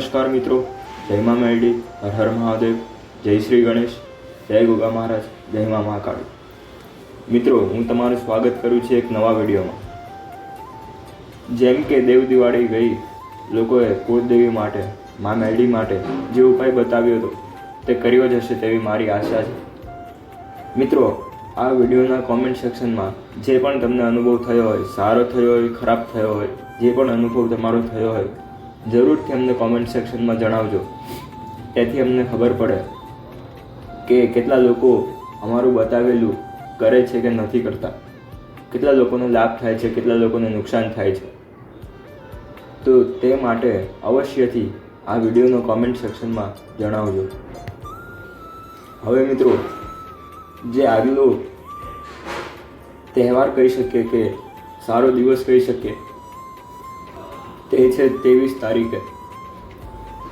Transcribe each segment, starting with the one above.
નમસ્કાર મિત્રો. જય મા મેલડી હર હર મહાદેવ. જય શ્રી ગણેશ. જય ગોગા મહારાજ. જય મા મહાકાળી. મિત્રો, હું તમારું સ્વાગત કરું છું એક નવા વિડીયોમાં. જેમ કે દેવ દિવાળી ગઈ, લોકોએ કુળદેવી માટે, મા મેલડી માટે જે ઉપાય બતાવ્યો હતો, તે કર્યો જ હશે તેવી મારી આશા છે. મિત્રો, આ વિડીયોના કોમેન્ટ સેક્શનમાં જે પણ તમને અનુભવ થયો હોય, સારો થયો હોય, ખરાબ થયો હોય, જે પણ અનુભવ તમારો થયો હોય જરૂરથી અમને કોમેન્ટ સેક્શનમાં જણાવજો. તેથી અમને ખબર પડે કે કેટલા લોકો અમારું બતાવેલું કરે છે કે નથી કરતા. કેટલા લોકોને લાભ થાય છે, કેટલા લોકોને નુકસાન થાય છે. તો તે માટે અવશ્યથી આ વિડીયોનો કોમેન્ટ સેક્શનમાં જણાવજો. હવે મિત્રો, જે આગલો તહેવાર કહી શકીએ કે સારો દિવસ કહી શકીએ. તે છે ત્રેવીસ તારીખે.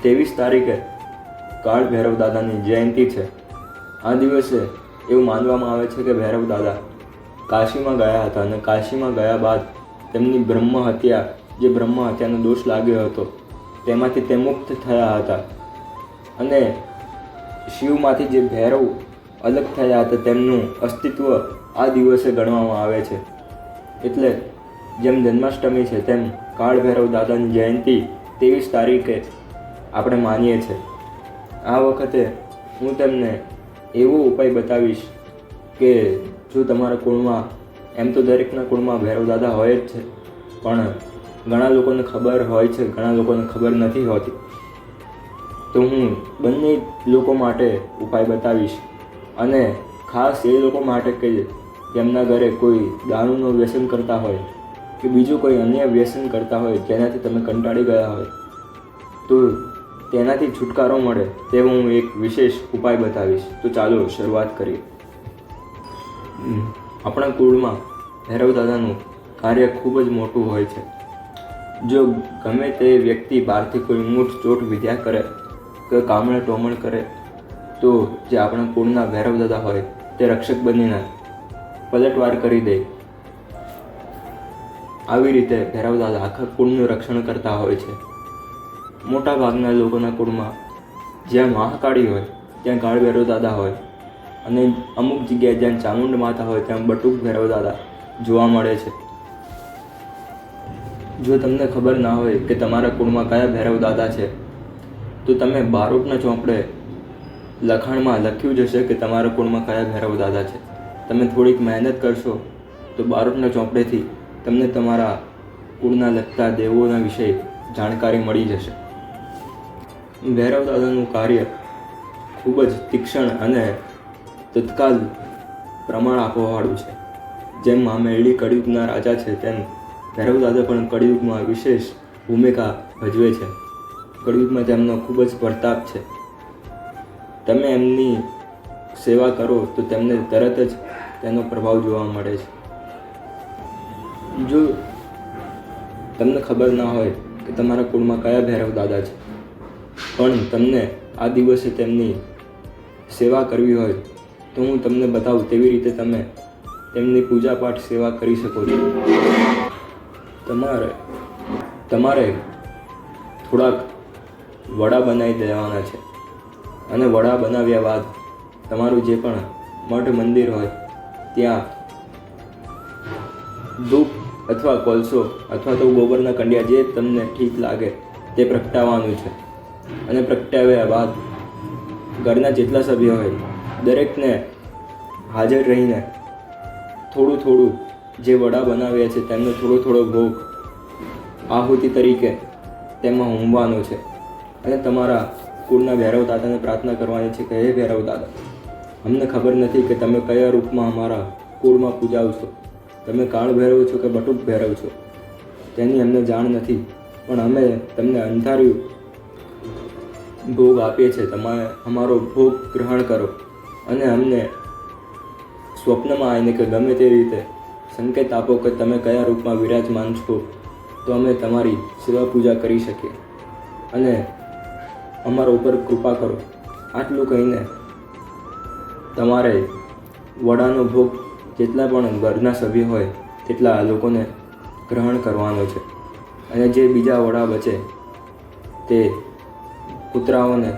ત્રેવીસ તારીખે કાળ ભૈરવ દાદાની જયંતિ છે. આ દિવસે એવું માનવામાં આવે છે કે ભૈરવ દાદા કાશીમાં ગયા હતા અને કાશીમાં ગયા બાદ તેમની બ્રહ્મ હત્યા, જે બ્રહ્મ હત્યાનો દોષ લાગ્યો હતો, તેમાંથી તે મુક્ત થયા હતા. અને શિવમાંથી જે ભૈરવ અલગ થયા હતા, તેમનું અસ્તિત્વ આ દિવસે ગણવામાં આવે છે. એટલે જેમ જન્માષ્ટમી છે, તેમ કાળ ભૈરવ દાદાની જયંતિ ત્રેવીસ તારીખે આપણે માનીએ છીએ આ વખતે હું તમને એવો ઉપાય બતાવીશ કે જો તમારા કુળમાં, એમ તો દરેકના કુળમાં ભૈરવ દાદા હોય જ છે, પણ ઘણા લોકોને ખબર હોય છે, ઘણા લોકોને ખબર નથી હોતી. તો હું બંને લોકો માટે ઉપાય બતાવીશ અને ખાસ એ લોકો માટે કે જેમના ઘરે કોઈ દારૂનું વ્યસન કરતા હોય કે બીજું કોઈ અન્ય વ્યસન કરતા હોય, જેનાથી તમે કંટાળી ગયા હોય, તો તેનાથી છુટકારો મળે તેવો હું એક વિશેષ ઉપાય બતાવીશ. તો ચાલો શરૂઆત કરીએ. આપણા કુળમાં ભૈરવ દાદાનું કાર્ય ખૂબ જ મોટું હોય છે. જો ગમે તે વ્યક્તિ બહારથી કોઈ મૂઠ ચોટ વિદ્યા કરે કે કામણે ટોમણ કરે, તો જે આપણા કુળના ભૈરવ દાદા હોય, તે રક્ષક બનીને પલટવાર કરી દે. આવી રીતે ભૈરવ દાદા આખા કુળનું રક્ષણ કરતા હોય છે. મોટા ભાગના લોકોના કુળમાં જ્યાં મહાકાળી હોય, ત્યાં કાળ ભૈરવદાદા હોય અને અમુક જગ્યાએ જ્યાં ચામુંડ માતા હોય, ત્યાં બટુક ભૈરવદાદા જોવા મળે છે. જો તમને ખબર ના હોય કે તમારા કુળમાં કયા ભૈરવ દાદા છે, તો તમે બારોટના ચોપડે લખાણમાં લખ્યું જ હશે કે તમારા કુળમાં કયા ભૈરવ દાદા છે. તમે થોડીક મહેનત કરશો તો બારોટના ચોપડેથી તમને તમારા કુળના લગતા દેવોના વિશે જાણકારી મળી જશે. ભૈરવ દાદાનું કાર્ય ખૂબ જ તીક્ષણ અને તત્કાલ પ્રમાણ આપવાવાળું છે. જેમ મા મેરડી કળિયુગના રાજા છે, તેમ ભૈરવ દાદા પણ કળિયુગમાં વિશેષ ભૂમિકા ભજવે છે. કળિયુગમાં તેમનો ખૂબ જ પ્રતાપ છે. તમે એમની સેવા કરો તો તેમને તરત જ તેનો પ્રભાવ જોવા મળે છે. જો તમને ખબર ના હોય કે તમારા કુળમાં કયા ભૈરવ દાદા છે, પણ તમને આ દિવસે તેમની સેવા કરવી હોય, તો હું તમને બતાવું તેવી રીતે તમે તેમની પૂજાપાઠ સેવા કરી શકો છો. તમારે તમારે થોડાક વડા બનાવી દેવાના છે. અને વડા બનાવ્યા બાદ તમારું જે પણ મઠ મંદિર હોય, ત્યાં ધૂપ અથવા કોલસો અથવા તો ગોબરના કંડિયા જે તમને ઠીક લાગે તે પ્રગટાવવાનું છે. અને પ્રગટાવ્યા બાદ ઘરના જેટલા સભ્યો હોય, દરેકને હાજર રહીને થોડું થોડું જે વડા બનાવ્યા છે તેમને થોડો થોડો ભોગ આહુતિ તરીકે તેમાં હોમવાનો છે. અને તમારા કુળના ભૈરવ દાદાને પ્રાર્થના કરવાની છે કે, હે ભૈરવ દાદા, અમને ખબર નથી કે તમે કયા રૂપમાં અમારા કુળમાં પૂજાવ છો તમે કાળ ભેરવ છો કે બટુક ભેરવ છો? તેની અમને જાણ નથી, પણ અમે તમને અંધાર્યું ભોગ આપીએ છીએ. તમારે અમારો ભોગ ગ્રહણ કરો અને અમને સ્વપ્નમાં આવીને કે ગમે તે રીતે સંકેત આપો કે તમે કયા રૂપમાં વિરાજમાન છો, તો અમે તમારી સેવા પૂજા કરી શકીએ. અને અમારા ઉપર કૃપા કરો. આટલું કહીને તમારે વડાનો ભોગ જેટલા પણ વર્ગના સભ્ય હોય, તેટલા આ લોકોને ગ્રહણ કરવાનો છે. અને જે બીજા વડા બચે, તે કૂતરાઓને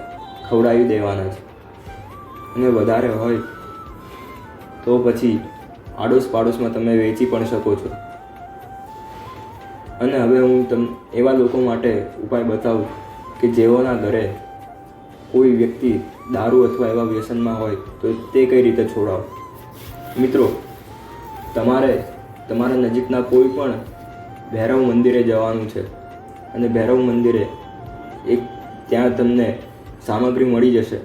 ખવડાવી દેવાના છે. અને વધારે હોય, તો પછી આડોશ પાડોશમાં તમે વેચી પણ શકો છો. અને હવે હું તમ, એવા લોકો માટે ઉપાય બતાવું કે જેઓના ઘરે કોઈ વ્યક્તિ દારૂ અથવા એવા વ્યસનમાં હોય, તો તે કઈ રીતે છોડાવો? મિત્રો તમારે, તમારા નજીકના કોઈ પણ ભૈરવ મંદિરે જવાનું છે અને ભૈરવ મંદિરે એક ત્યાં તમને સામગ્રી મળી જશે.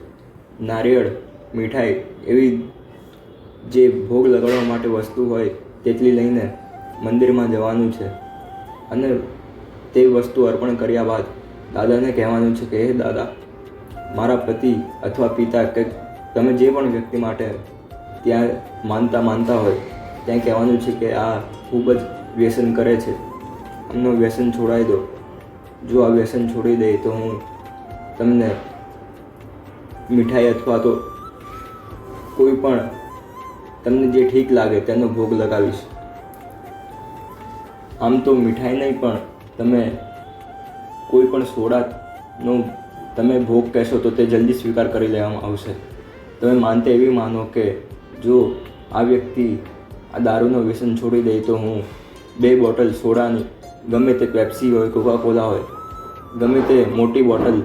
નારિયેળ, મીઠાઈ એવી જે ભોગ લગાડવા માટે વસ્તુ હોય તેટલી લઈને મંદિરમાં જવાનું છે. અને તે વસ્તુ અર્પણ કર્યા બાદ દાદાને કહેવાનું છે કે, હે દાદા, મારા પતિ અથવા પિતા કે તમે જે પણ વ્યક્તિ માટે ત્યાં માનતા માનતા હોય ત્યાં કહેવાનું છે કે આ ખૂબ જ વ્યસન કરે છે. એમનું વ્યસન છોડાવી દો. જો આ વ્યસન છોડી દે તો હું તમને મીઠાઈ અથવા તો કોઈ પણ તમને જે ઠીક લાગે તેનો ભોગ લગાવીશ. આમ તો મીઠાઈ નહીં, પણ તમે કોઈ પણ સોડાનો તમે ભોગ કહેશો તો તે જલ્દી સ્વીકાર કરી લેવામાં આવશે. તમે માનતે એવી માનો કે જો આ વ્યક્તિ આ દારૂનો વ્યસન છોડી દઈ તો હું બે બોટલ સોડાની, ગમે તે પેપ્સી હોય કોકા કોલા હોય, ગમે તે મોટી બોટલ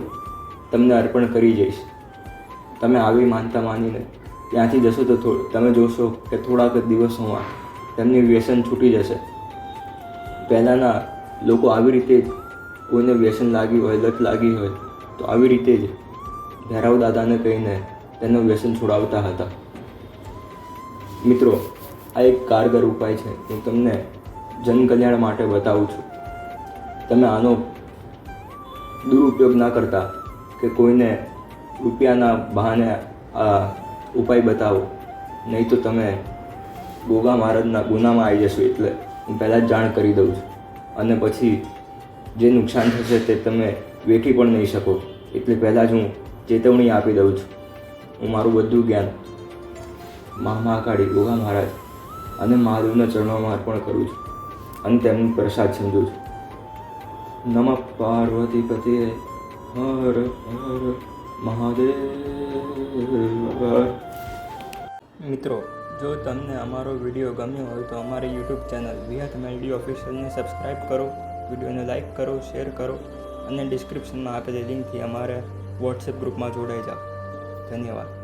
તમને અર્પણ કરી જઈશ. તમે આવી માનતા માનીને ત્યાંથી જશો તો તમે જોશો કે થોડાક જ દિવસોમાં તેમની વ્યસન છૂટી જશે. પહેલાંના લોકો આવી રીતે જ કોઈને વ્યસન લાગ્યું હોય, લત લાગી હોય, તો આવી રીતે જ ભૈરવ દાદાને કહીને તેનું વ્યસન છોડાવતા હતા. મિત્રો આ એક કારગર ઉપાય છે, હું તમને જનકલ્યાણ માટે બતાવું છું. તમે આનો દુરુપયોગ ના કરતા કે કોઈને રૂપિયાના બહાને આ ઉપાય બતાવો. નહીં તો તમે ગોગા મહારાજના ગુનામાં આવી જશો એટલે હું પહેલાં જ જાણ કરી દઉં છું. અને પછી જે નુકસાન થશે તે તમે વેઠી પણ નહીં શકો. એટલે પહેલાં જ હું ચેતવણી આપી દઉં છું. હું મારું બધું જ્ઞાન મહામહાકાળી ગોગા મહારાજ અને મહાદેવના ચરણોમાં અર્પણ કરું છું અને તેમનું પ્રસાદ સમજું છું. નમ પાર્વતી પતિ હર હર મહાદેવ. મિત્રો, જો તમને અમારો વીડિયો ગમ્યો હોય તો અમારી યુટ્યુબ ચેનલ વિહત મેલડી ઓફિશિયલને સબસ્ક્રાઈબ કરો, વિડીયોને લાઇક કરો, શેર કરો અને ડિસ્ક્રિપ્શનમાં આપેલી લિંકથી અમારા વોટ્સએપ ગ્રુપમાં જોડાઈ જાઓ. ધન્યવાદ.